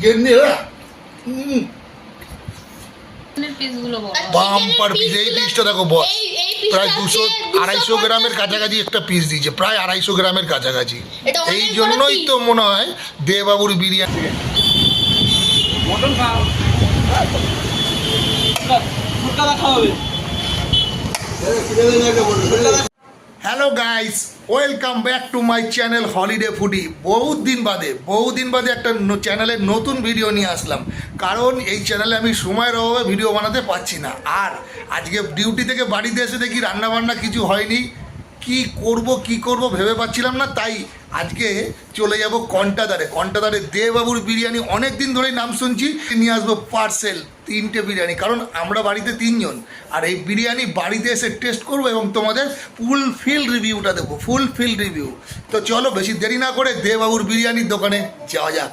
Chicken বড় bumper piece এই পিসটা দেখো বস প্রায় দুশো আড়াইশো গ্রামের কাছাকাছি একটা পিস দিয়েছে প্রায় আড়াইশো গ্রামের কাছাকাছি। এই জন্যই তো মনে হয় দেবাবুর বিরিয়ানি। খাওয়াবে hello guys welcome back to my channel holiday foodie বহুত দিন বাদে বহুদিন বাদে একটা চ্যানেলে নতুন ভিডিও নিয়ে আসলাম। কারণ এই চ্যানেলে আমি সময়ের অভাবে ভিডিও বানাতে পারছি না। আর আজকে ডিউটি থেকে বাড়িতে এসে দেখি রান্না বান্না কিছু হয়নি। কি করব কি করব ভেবে পাচ্ছিলাম না, তাই আজকে চলে যাব কন্টাদারে কন্টাদারে দেবাবুর বিরিয়ানি অনেক দিন ধরেই নাম শুনছি। নিয়ে আসব পার্সেল তিনটে বিরিয়ানি, কারণ আমরা বাড়িতে তিনজন। আর এই বিরিয়ানি বাড়িতে এসে টেস্ট করব এবং তোমাদের ফুল ফিল রিভিউটা দেবো ফুল ফিল রিভিউ তো চলো, বেশি দেরি না করে দেবাবুর বিরিয়ানির দোকানে যাওয়া যাক।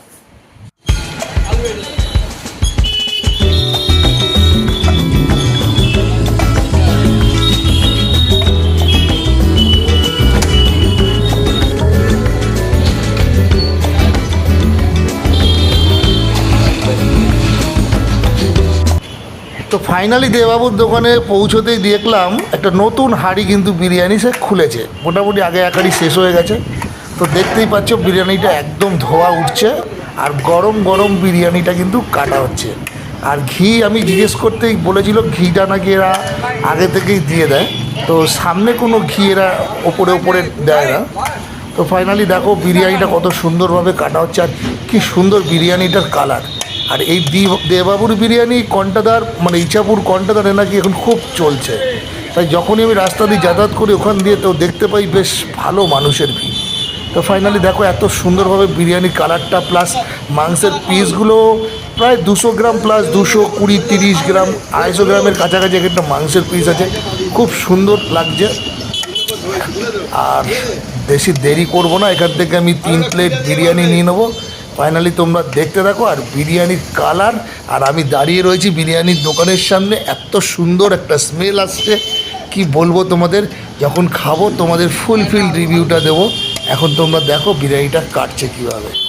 ফাইনালি দেবাবুর দোকানে পৌঁছতেই দেখলাম একটা নতুন হাঁড়ি কিন্তু বিরিয়ানি সে খুলেছে। মোটামুটি আগে এক হাঁড়ি শেষ হয়ে গেছে। তো দেখতেই পাচ্ছ, বিরিয়ানিটা একদম ধোয়া উঠছে আর গরম গরম বিরিয়ানিটা কিন্তু কাটা হচ্ছে। আর ঘি আমি জিজ্ঞেস করতেই বলেছিল, ঘিটা নাকি এরা আগে থেকেই দিয়ে দেয়। তো সামনে কোনো ঘি এরা ওপরে ওপরে দেয় না। তো ফাইনালি দেখো, বিরিয়ানিটা কত সুন্দরভাবে কাটা হচ্ছে আর কি সুন্দর বিরিয়ানিটার কালার আর এই দেবাবুর বিরিয়ানি, কন্টাদার মানে ইচ্ছাপুর কন্টাদারে নাকি এখন খুব চলছে। তাই যখনই আমি রাস্তা দিয়ে যাতায়াত করি, ওখান দিয়ে তো দেখতে পাই বেশ ভালো মানুষের ভিড়। তো ফাইনালি দেখো এত সুন্দরভাবে বিরিয়ানি কালারটা প্লাস মাংসের পিসগুলো প্রায় দুশো গ্রাম প্লাস দুশো কুড়ি তিরিশ গ্রাম, আড়াইশো গ্রামের কাছাকাছি এক একটা মাংসের পিস আছে। খুব সুন্দর লাগছে। আর বেশি দেরি করব না, এখান থেকে আমি তিন প্লেট বিরিয়ানি নিয়ে নেব। ফাইনালি তোমরা দেখতে থাকো, আর বিরিয়ানির কালার আর আমি দাঁড়িয়ে রয়েছি বিরিয়ানির দোকানের সামনে। এত সুন্দর একটা স্মেল আসছে। কি বলব তোমাদের? যখন খাব, তোমাদের ফুলফিল রিভিউটা দেবো। এখন তোমরা দেখো বিরিয়ানিটা কাটছে কীভাবে।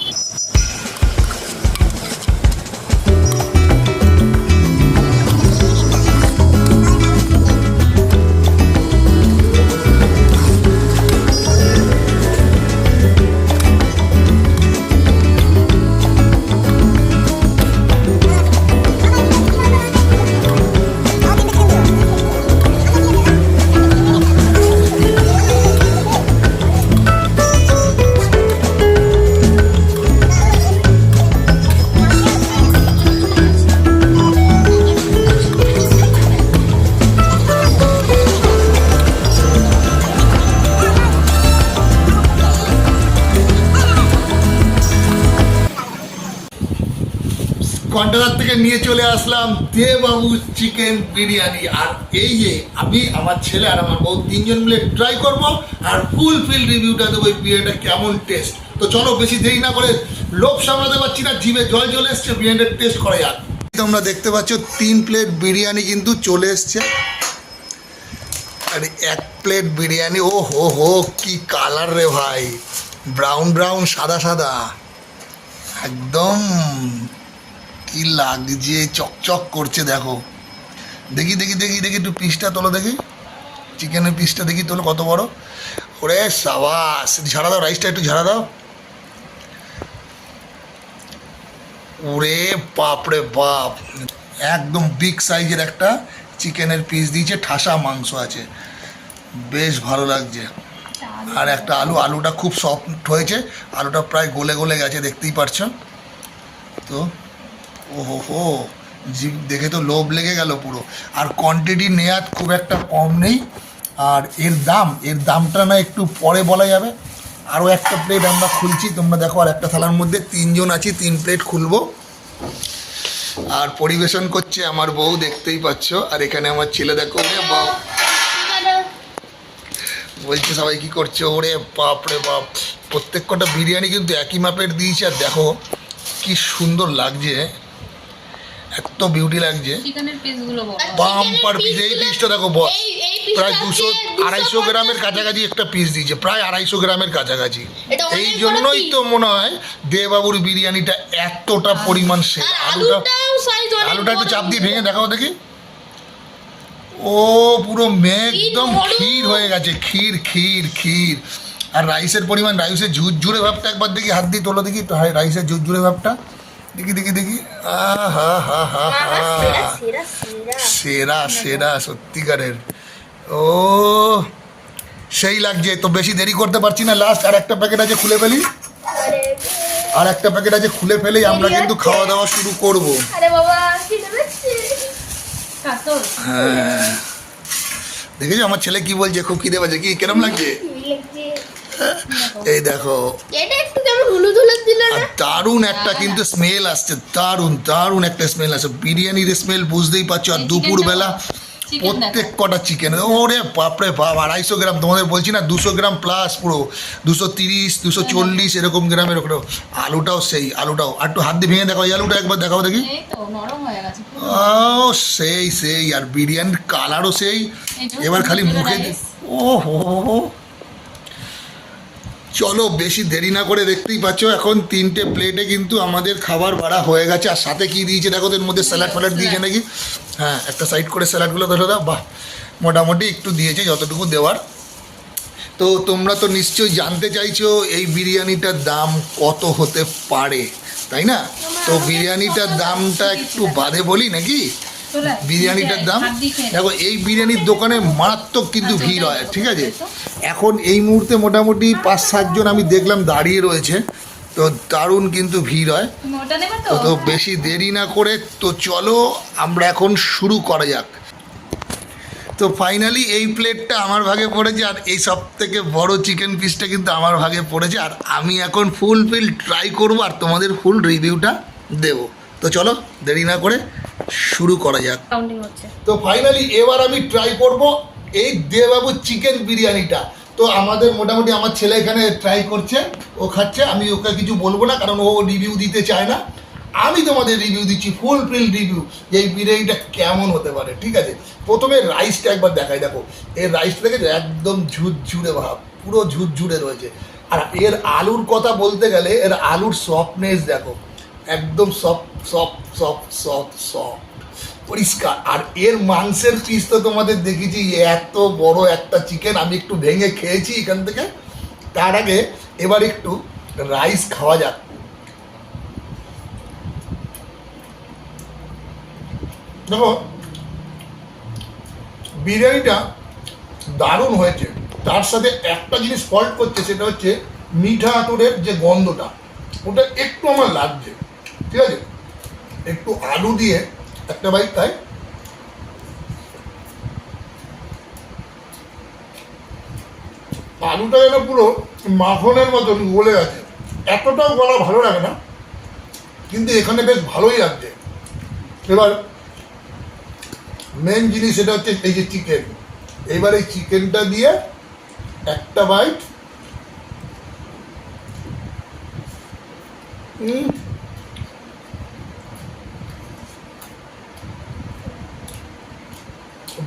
কন্টেনার থেকে নিয়ে চলে আসলাম দেবাবু চিকেন বিরিয়ানি। আর এই যে আমি, আমার ছেলে আর আমার বউ তিনজন মিলে ট্রাই করব আর ফুল ফিল রিভিউটা দেবো এই বিরিয়ানিটা কেমন টেস্ট তো চলো, বেশি দেরি না করে লোভ সামলাতে পারছি না, জিভে জল চলে এসছে বিরিয়ানিটা টেস্ট করা যাক। তোমরা দেখতে পাচ্ছ, তিন প্লেট বিরিয়ানি কিন্তু চলে এসছে। আর, এক প্লেট বিরিয়ানি ও হো হো কি কালার রে ভাই। ব্রাউন ব্রাউন সাদা সাদা। একদম কি লাগছে, চকচক করছে, দেখো। দেখি দেখি দেখি দেখি একটু পিসটা তোলো দেখি। চিকেনের পিসটা দেখি তোলো কত বড়। ওরে সাবাস ঝাড়া দাও রাইসটা একটু ঝাড়া দাও। ওরে বাপরে বাপ, একদম বিগ সাইজের একটা চিকেনের পিস দিয়েছে, ঠাসা মাংস আছে। বেশ ভালো লাগছে। আর একটা আলু, আলুটা খুব সফট হয়েছে, আলুটা প্রায় গলে গলে গেছে, দেখতেই পারছ। তো ওহো, হো। দেখে তো লোভ লেগে গেল পুরো। আর কোয়ান্টিটি নেয়াত খুব একটা কম নেই। আর এর দাম, এর দামটা না একটু পরে বলা যাবে। আরও একটা প্লেট আমরা খুলছি, তোমরা দেখো আর একটা থালার মধ্যে তিনজন আছি, তিন প্লেট খুলবো। আর পরিবেশন করছে আমার বউ, দেখতেই পাচ্ছ। আর এখানে আমার ছেলে দেখো বলছে সবাই কি করছে? ওরে বাপ রে বাপ। প্রত্যেক কটা বিরিয়ানি কিন্তু একই মাপের দিয়েছে। আর দেখো, কি সুন্দর লাগছে। এত বিউটি লাগছে। বাম্পার পিস এই পিসটা দেখো বস এই এই পিসটা প্রায় দুশো আড়াইশো গ্রামের কাছাকাছি একটা পিস দিয়েছে প্রায় আড়াইশো গ্রামের কাছাকাছি। এই জন্যই তো মনে হয় দেবাবুর বিরিয়ানিটা এতটা পরিমাণ সে আলুটা আলুটা একটু চাপ দিয়ে ভেঙে দেখাও দেখি। ও পুরো মেঘ একদম ক্ষীর হয়ে গেছে ক্ষীর ক্ষীর ক্ষীর। আর রাইসের পরিমাণ রাইসের ঝুরঝুরে ভাবটা একবার দেখি হাত দিয়ে তোলো দেখি রাইসের ঝুরঝুরে ভাবটা। দেখি দেখি দেখি। আহা হা হা বাবা, হা। সেরা, সেরা, সেরা। সেরা। সেরা সত্যিকারের। ও সেই লাগছে তো বেশি দেরি করতে পারছি না। লাস্ট আর একটা প্যাকেট আছে খুলে ফেলি। আর একটা প্যাকেট আছে খুলে ফেলেই আমরা কিন্তু খাওয়া দাওয়া শুরু করব। হ্যাঁ। দেখেছ আমার ছেলে কি বলছে? খুব খিদে পাচ্ছে। কি কেরম লাগছে। এই দেখো। দারুণ একটা কিন্তু স্মেল আসছে দারুণ দারুণ একটা স্মেল আসছে। বিরিয়ানির স্মেল বুঝতেই পারছ আর দুপুরবেলা প্রত্যেক কটা চিকেন ওরে বাপরে বাপ আড়াইশো গ্রাম তোমাদের বলছি না দুশো গ্রাম প্লাস পুরো। দুশো তিরিশ দুশো চল্লিশ এরকম গ্রামের ওখানে। আলুটাও সেই আলুটাও। আর একটু হাত দিয়ে ভেঙে দেখো এই আলুটা একবার দেখাও দেখি। হয়ে ও সেই সেই আর বিরিয়ানির কালারও সেই। এবার খালি মুখে ও হো হো। চলো বেশি দেরি না করে দেখতেই পাচ্ছ এখন তিনটে প্লেটে কিন্তু আমাদের খাবার ভাড়া হয়ে গেছে। আর সাথে কি দিয়েছে দেখো তো এর মধ্যে স্যালাড ফ্যালাড দিয়েছে নাকি? হ্যাঁ একটা সাইড করে স্যালাডগুলো ধরে দাও। বাহ মোটামুটি একটু দিয়েছে যতটুকু দেওয়ার। তো তোমরা তো নিশ্চয়ই জানতে চাইছো এই বিরিয়ানিটার দাম কত হতে পারে তাই না? তো বিরিয়ানিটার দামটা একটু বাদে বলি নাকি। বিরিয়ানিটার দাম। দেখো এই বিরিয়ানির দোকানে মারাত্মক কিন্তু ভিড় হয় ঠিক আছে? এখন এই মুহূর্তে মোটামুটি পাঁচ সাতজন আমি দেখলাম দাঁড়িয়ে রয়েছে তো দারুণ কিন্তু ভিড় হয়। তো? বেশি দেরি না করে তো চলো আমরা এখন শুরু করা যাক। তো ফাইনালি এই প্লেটটা আমার ভাগে পড়েছে আর এই সব থেকে বড় চিকেন পিসটা কিন্তু আমার ভাগে পড়েছে আর আমি এখন ফুল ফিল ট্রাই করব আর তোমাদের ফুল রিভিউটা দেবো। তো চলো দেরি না করে শুরু করা যাক। তো ফাইনালি এবার আমি ট্রাই করব এই দেবাবু চিকেন বিরিয়ানিটা। তো আমাদের মোটামুটি আমার ছেলে এখানে ট্রাই করছে ও খাচ্ছে আমি ওকে কিছু বলব না কারণ ও রিভিউ দিতে চায় না। আমি তোমাদের রিভিউ দিচ্ছি ফুল ফিল রিভিউ যে এই বিরিয়ানিটা কেমন হতে পারে ঠিক আছে? প্রথমে রাইসটা একবার দেখাই দেখো। এই রাইসটা দেখেছ? একদম ঝুরঝুরে ভাব পুরো ঝুরঝুরে রয়েছে। আর এর আলুর কথা বলতে গেলে এর আলুর সফটনেস দেখো। একদম soft soft soft soft soft পরিষ্কার। আর এর মাংসের পিস তো তোমাদের দেখেছি এত বড় একটা চিকেন আমি একটু ভেঙে খেয়েছি এখান থেকে। তার আগে এবার একটু রাইস খাওয়া যাক। দেখো, বিরিয়ানিটা দারুণ হয়েছে। তার সাথে একটা জিনিস ফল্ট করছে, সেটা হচ্ছে মিঠা আতরের যে গন্ধটা, ওটা একটু আমার লাগছে। ঠিক আছে? একটু আলু দিয়ে একটা বাইক খাই আলুটা যেন পুরো মাখনের মতন গলে গেছে। এতটাও গলা ভালো লাগে না, কিন্তু এখানে বেশ ভালোই লাগছে। এবার মেন জিনিস এটা হচ্ছে এই যে চিকেন এবার এই চিকেনটা দিয়ে একটা বাইট হুম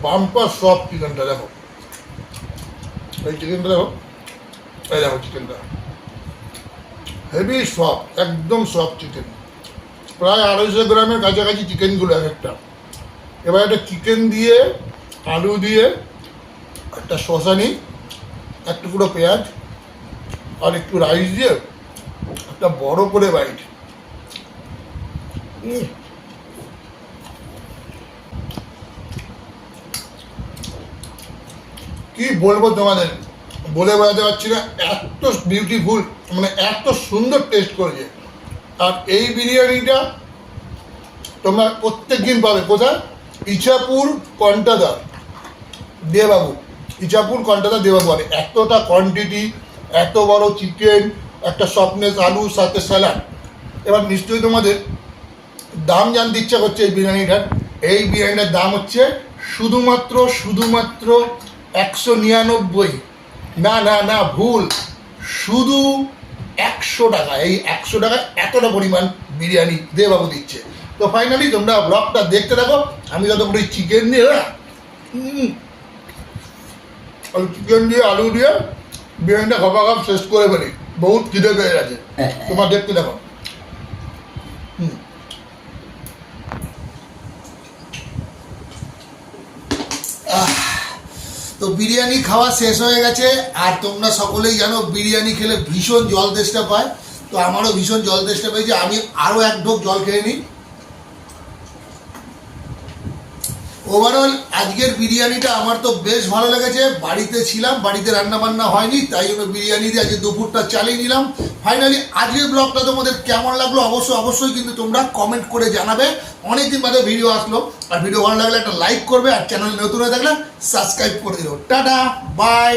বাম্পার সব চিকেনটা দেখো। এই চিকেনটা দেখো। এই দেখো চিকেনটা। হেভি সফট একদম সফট চিকেন। প্রায় আড়াইশো গ্রামের কাছাকাছি চিকেনগুলো এক একটা। এবার একটা চিকেন দিয়ে, আলু দিয়ে, একটা শশা নিই, এক টুকরো পেঁয়াজ, আর একটু রাইস দিয়ে একটা বড় করে বাইট। উম কি বলব তোমাদের? বলে বোঝাতে পারছি না, এত বিউটিফুল মানে এত সুন্দর টেস্ট করেছে। আর এই বিরিয়ানিটা তোমরা প্রত্যেক দিন পাবে। কোথায়? ইছাপুর কন্টাদা দেবাবু। ইছাপুর কন্টাদা দেবাবু। আর এতটা কোয়ান্টিটি এত বড় চিকেন একটা সফটনেস আলু, সাথে স্যালাড এবার নিশ্চয়ই তোমাদের দাম জানতে ইচ্ছা করছে এই বিরিয়ানিটার। এই বিরিয়ানিটার দাম হচ্ছে শুধুমাত্র শুধুমাত্র একশো নিরানব্বই। না না না ভুল। শুধু একশো টাকা এই একশো টাকা এতটা পরিমাণ বিরিয়ানি দেবাবু দিচ্ছে। তো ফাইনালি তোমরা ব্লগটা দেখতে থাকো। আমি যত করে চিকেন আলু চিকেন দিয়ে আলু দিয়ে বিরিয়ানিটা খাপা খাপ শেষ করে ফেলি। বহুত খিদে পেয়ে গেছে। তোমার দেখতে দেখো হুম বিরিয়ানি খাওয়া শেষ হয়ে গেছে, আর তোমরা সকলেই জানো বিরিয়ানি খেলে ভীষণ জল তেষ্টা পায়। তো আমারও ভীষণ জল তেষ্টা পেয়েছে, আমি আরও এক ঢোক জল খেয়ে নিই। ওভারঅল আজকের বিরিয়ানিটা আমার তো বেশ ভালো লেগেছে, বাড়িতে ছিলাম, বাড়িতে রান্না বান্না হয়নি, তাই জন্য বিরিয়ানি দিয়ে আজকে দুপুরটা চালিয়ে নিলাম। ফাইনালি আজকের ব্লগটা তোমাদের কেমন লাগল অবশ্যই অবশ্যই কিন্তু তোমরা কমেন্ট করে জানাবে। অনেকদিন বাদে ভিডিও আসলো। আর ভিডিও ভালো লাগলে একটা লাইক করবে আর চ্যানেল নতুন হয়ে থাকলে সাবস্ক্রাইব করে দিও। Tata bye